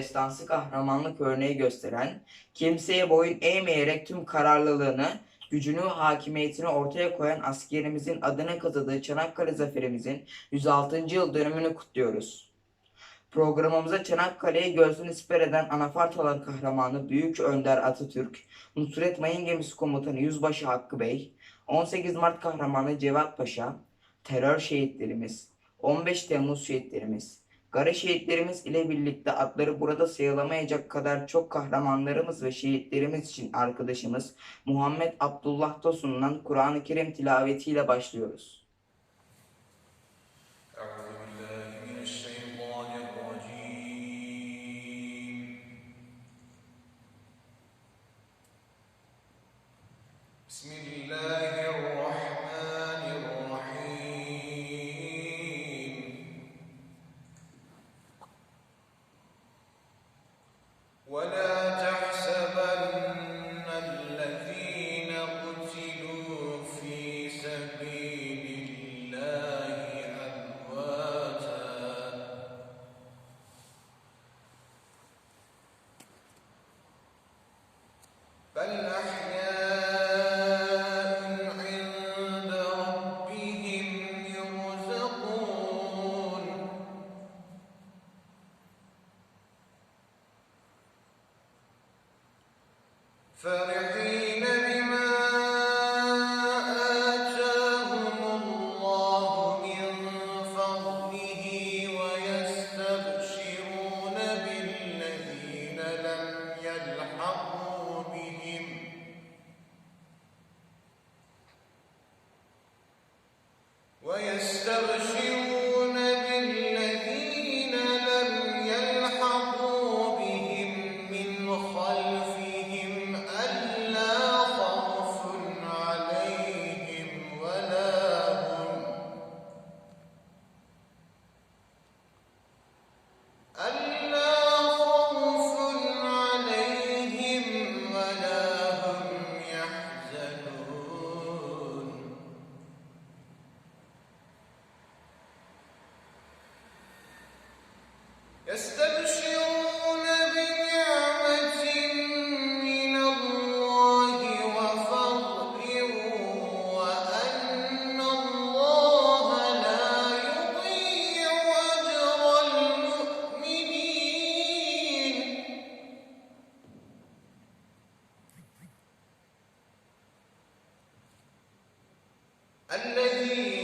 destansı kahramanlık örneği gösteren, kimseye boyun eğmeyerek tüm kararlılığını, gücünü hakimiyetini ortaya koyan askerimizin adına kazıdığı Çanakkale zaferimizin 106. yıl dönümünü kutluyoruz. Programımıza Çanakkale'yi göğsünü siper eden anafart olan kahramanı Büyük Önder Atatürk, Nusret Mayın Gemisi Komutanı Yüzbaşı Hakkı Bey, 18 Mart kahramanı Cevat Paşa, terör şehitlerimiz, 15 Temmuz şehitlerimiz, Gara şehitlerimiz ile birlikte adları burada sayılamayacak kadar çok kahramanlarımız ve şehitlerimiz için arkadaşımız Muhammed Abdullah Tosun'dan Kur'an-ı Kerim tilavetiyle başlıyoruz. Hallelujah. الذي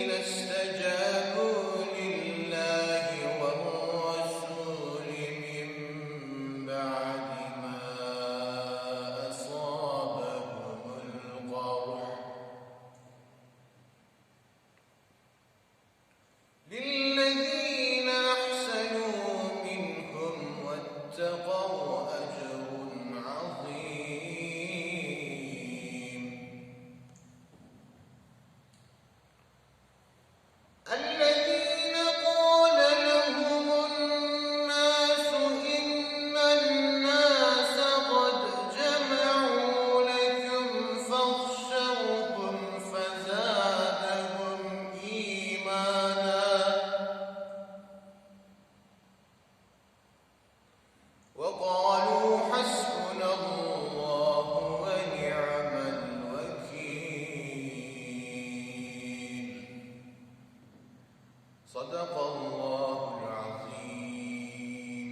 صدق الله العظيم.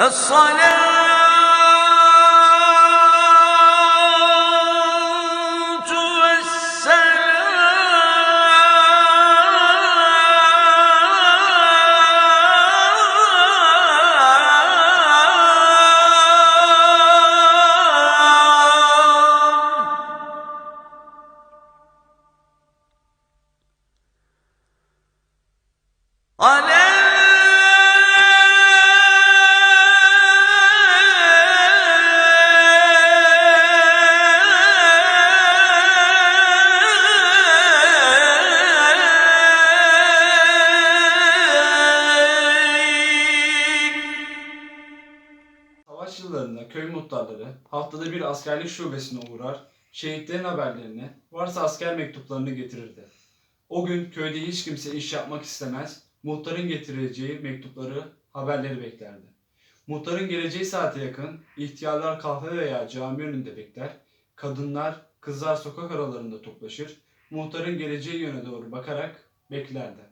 الصلاة Savaş yıllarında köy muhtarları haftada bir askerlik şubesine uğrar, şehitlerin haberlerini, varsa asker mektuplarını getirirdi. O gün köyde hiç kimse iş yapmak istemez, muhtarın getireceği mektupları haberleri beklerdi. Muhtarın geleceği saate yakın ihtiyarlar kahve veya cami önünde bekler, kadınlar, kızlar sokak aralarında toplaşır, muhtarın geleceği yöne doğru bakarak beklerdi.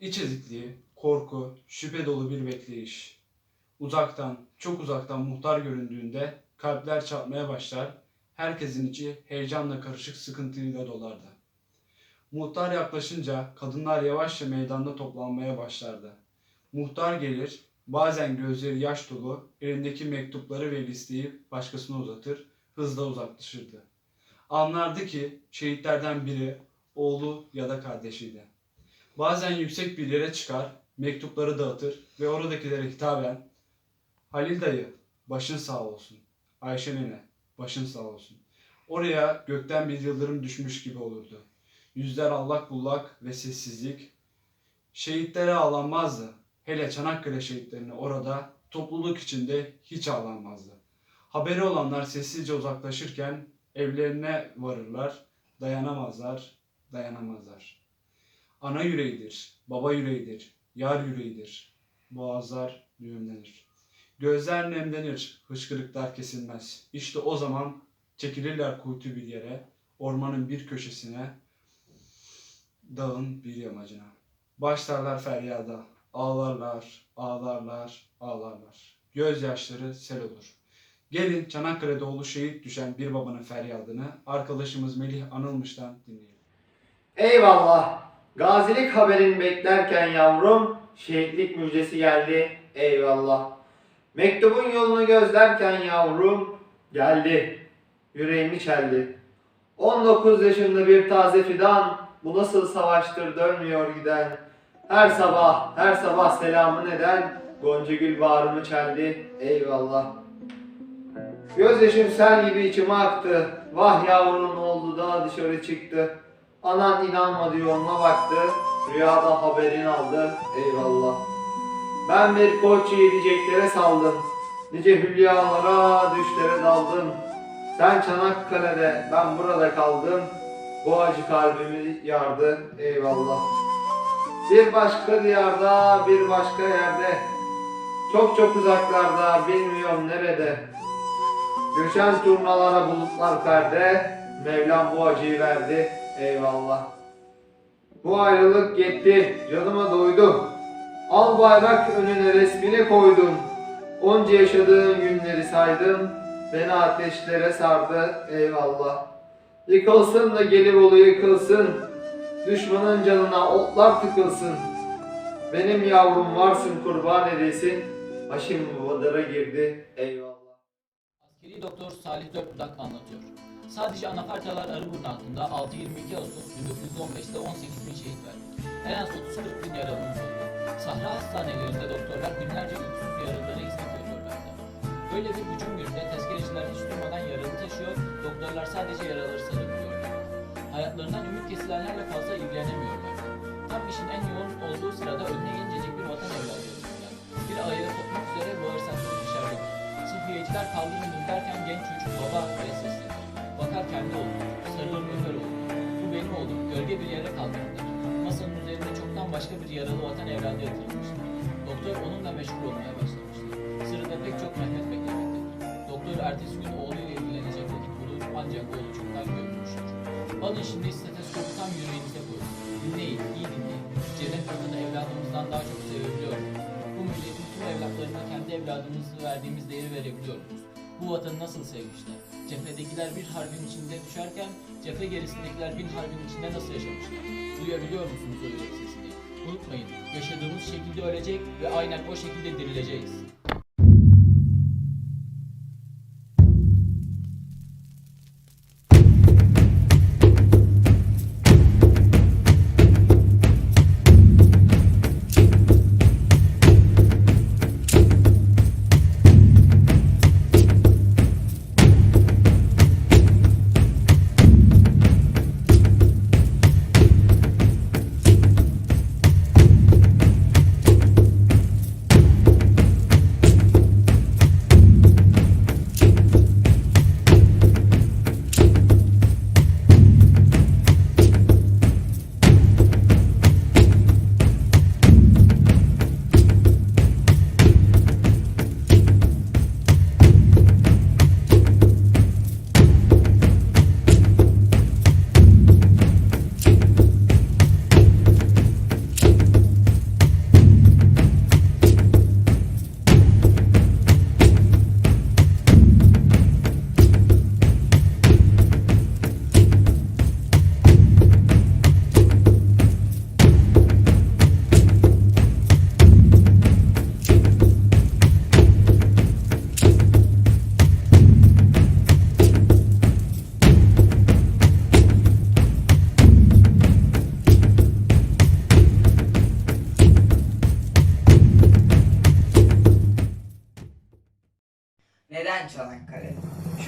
İç ezikliği, korku, şüphe dolu bir bekleyiş. Uzaktan, çok uzaktan muhtar göründüğünde kalpler çarpmaya başlar, herkesin içi heyecanla karışık sıkıntıyla dolardı. Muhtar yaklaşınca kadınlar yavaşça meydanda toplanmaya başlardı. Muhtar gelir, bazen gözleri yaş dolu, elindeki mektupları ve listeyi başkasına uzatır, hızla uzaklaşırdı. Anlardı ki şehitlerden biri oğlu ya da kardeşiydi. Bazen yüksek bir yere çıkar, mektupları dağıtır ve oradakilere hitaben Halil dayı, başın sağ olsun. Ayşe nene, başın sağ olsun. Oraya gökten bir yıldırım düşmüş gibi olurdu. Yüzler allak bullak ve sessizlik. Şehitlere ağlanmazdı. Hele Çanakkale şehitlerine orada topluluk içinde hiç ağlanmazdı. Haberi olanlar sessizce uzaklaşırken evlerine varırlar, dayanamazlar, dayanamazlar. Ana yüreğidir, baba yüreğidir, yar yüreğidir. Boğazlar düğümlenir. Gözler nemlenir, hıçkırıklar kesilmez. İşte o zaman çekilirler kuytu bir yere, ormanın bir köşesine, dağın bir yamacına. Başlarlar feryada, ağlarlar, ağlarlar, ağlarlar. Gözyaşları sel olur. Gelin Çanakkale doğulu şehit düşen bir babanın feryadını arkadaşımız Melih Anılmış'tan dinleyelim. Eyvallah. Gazilik haberini beklerken yavrum, şehitlik müjdesi geldi. Eyvallah. Mektubun yolunu gözlerken yavrum, geldi. Yüreğimi çeldi. 19 yaşında bir taze fidan, bu nasıl savaştır dönmüyor giden. Her sabah, her sabah selamı neden, Gonca gül bağrımı çeldi. Eyvallah. Gözyaşım sel gibi içime aktı. Vah yavrun oldu da dışarı çıktı. Anan inanmadı yoluna baktı. Rüyada haberini aldı. Eyvallah. Ben bir koç yiyeceklere saldım. Nice hülyalara düşlere daldım. Sen Çanakkale'de ben burada kaldım. Bu acı kalbimi yardı. Eyvallah. Bir başka diyarda bir başka yerde. Çok çok uzaklarda bilmiyorum nerede. Göçen turnalara bulutlar perde, Mevlam bu acıyı verdi, eyvallah. Bu ayrılık gitti, canıma doydu. Al bayrak önüne resmini koydum. Onca yaşadığım günleri saydım, beni ateşlere sardı, eyvallah. Yıkılsın da Gelibolu yıkılsın, düşmanın canına otlar tıkılsın. Benim yavrum varsın kurban edesin, Haşim Badara girdi, eyvallah. Askeri doktor Salih Dörtbudak anlatıyor. Sadece anafartalar Arıburnu hattında 6-22 Ağustos 1915'te 18 bin şehit verdi. En az 30-40 bin yaralımız oldu. Sahra hastanelerinde doktorlar günlerce uykusuz yaralılara hizmet. Böyle bir hücum gününde tezkereciler hiç durmadan yaralı taşıyor, doktorlar sadece yaraları sarabiliyorlar. Hayatlarından ümit kesilenlerle fazla ilgilenemiyorlardı. Tam işin en yoğun olduğu sırada önüne gencecik bir vatan evladı yazıyorlar. Bir ayağı kopmak üzere bağırsakları dışarıda Sıhhiyeciler kaldırın derken genç çocuk baba diye seslenir. Bakar kendi oğlu, sarılır öper oğlu. Bu benim oğlum, gölge bir yere kaldırılır. Masanın üzerinde çoktan başka bir yaralı vatan evladı yatırılmıştır. Doktor onunla meşgul olmaya başlamıştır. Sırada pek çok Mehmet ertesi gün oğluyla ilgilenecek vakit bulur ancak oğlu çoktan gömülmüştür. Alın şimdi stetoskopu tam yüreğinize koyun. Dinleyin, iyi dinleyin. Cennet kadını evladımızdan daha çok sevebiliyor? Bu milletin tüm evlatlarına kendi evladımızı verdiğimiz değeri verebiliyor muyuz? Bu vatanı nasıl sevmişler? Cephedekiler bir harbin içinde düşerken cephe gerisindekiler bin harbin içinde nasıl yaşamışlar? Duyabiliyor musunuz o yürek sesini? Unutmayın, yaşadığımız şekilde ölecek ve aynen o şekilde dirileceğiz.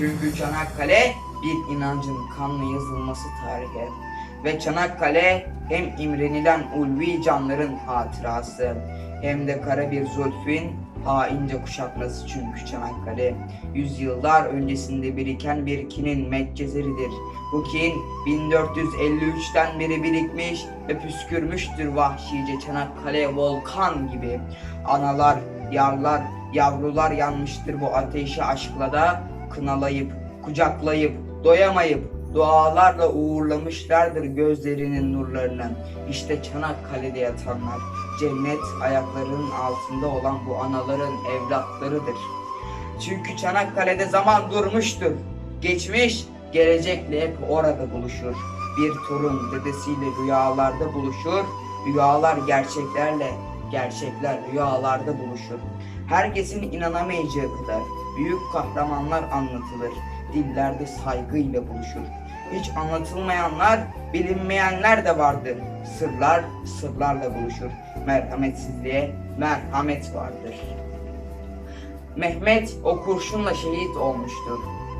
Çünkü Çanakkale bir inancın kanla yazılması tarihe. Ve Çanakkale hem imrenilen ulvi canların hatırası hem de kara bir zulfün haince kuşatması çünkü Çanakkale. Yüzyıllar öncesinde biriken bir kinin metcezeridir. Bu kin 1453'ten beri birikmiş ve püskürmüştür vahşice Çanakkale volkan gibi. Analar, yarlar, yavrular yanmıştır bu ateşi aşkla da kınalayıp, kucaklayıp, doyamayıp dualarla uğurlamışlardır gözlerinin nurlarını. İşte Çanakkale'de yatanlar, cennet ayaklarının altında olan bu anaların evlatlarıdır. Çünkü Çanakkale'de zaman durmuştur. Geçmiş, gelecekle hep orada buluşur. Bir torun dedesiyle rüyalarda buluşur. Rüyalar gerçeklerle, gerçekler rüyalarda buluşur. Herkesin inanamayacağı kadar büyük kahramanlar anlatılır. Dillerde saygıyla buluşur. Hiç anlatılmayanlar, bilinmeyenler de vardır. Sırlar, sırlarla buluşur. Merhametsizliğe merhamet vardır. Mehmet o kurşunla şehit olmuştur.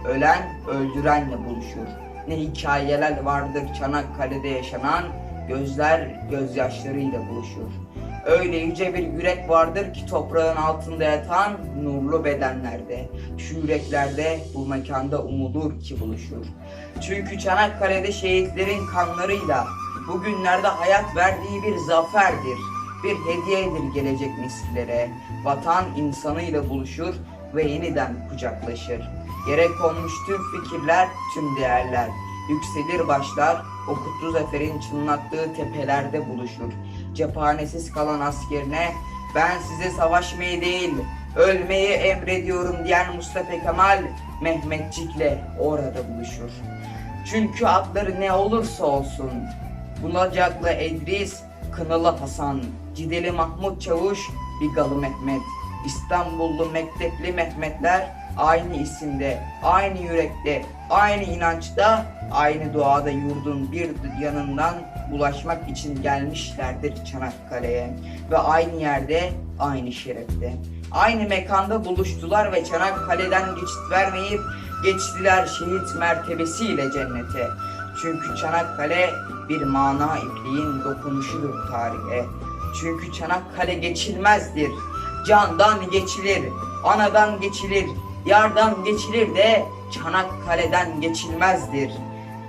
Ölen öldürenle buluşur. Ne hikayeler vardır Çanakkale'de yaşanan, gözler gözyaşlarıyla buluşur. Öyle yüce bir yürek vardır ki toprağın altında yatan nurlu bedenlerde. Şu yüreklerde bu mekanda umulur ki buluşur. Çünkü Çanakkale'de şehitlerin kanlarıyla bugünlerde hayat verdiği bir zaferdir. Bir hediyedir gelecek nesillere. Vatan insanıyla buluşur ve yeniden kucaklaşır. Yere konmuş tüm fikirler, tüm değerler. Yükselir başlar, o zaferin çınlattığı tepelerde buluşur. Cephanesiz kalan askerine ben size savaşmayı değil, ölmeyi emrediyorum diyen Mustafa Kemal Mehmetçik'le orada buluşur. Çünkü adları ne olursa olsun, Bulacaklı Edris, Kınalı Hasan, Cideli Mahmut Çavuş, Bigalı Mehmet, İstanbullu Mektepli Mehmetler aynı isimde, aynı yürekte, aynı inançta, aynı duada yurdun bir yanından ulaşmak için gelmişlerdir Çanakkale'ye ve aynı yerde, aynı şerefte. Aynı mekanda buluştular ve Çanakkale'den geçit vermeyip geçtiler şehit mertebesiyle cennete. Çünkü Çanakkale bir mana ipliğin dokunuşudur tarihe. Çünkü Çanakkale geçilmezdir. Candan geçilir, anadan geçilir, yardan geçilir de Çanakkale'den geçilmezdir.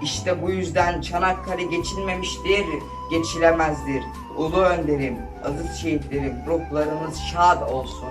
İşte bu yüzden Çanakkale geçilmemiştir, geçilemezdir. Ulu önderim, aziz şehitlerim, ruhlarınız şad olsun.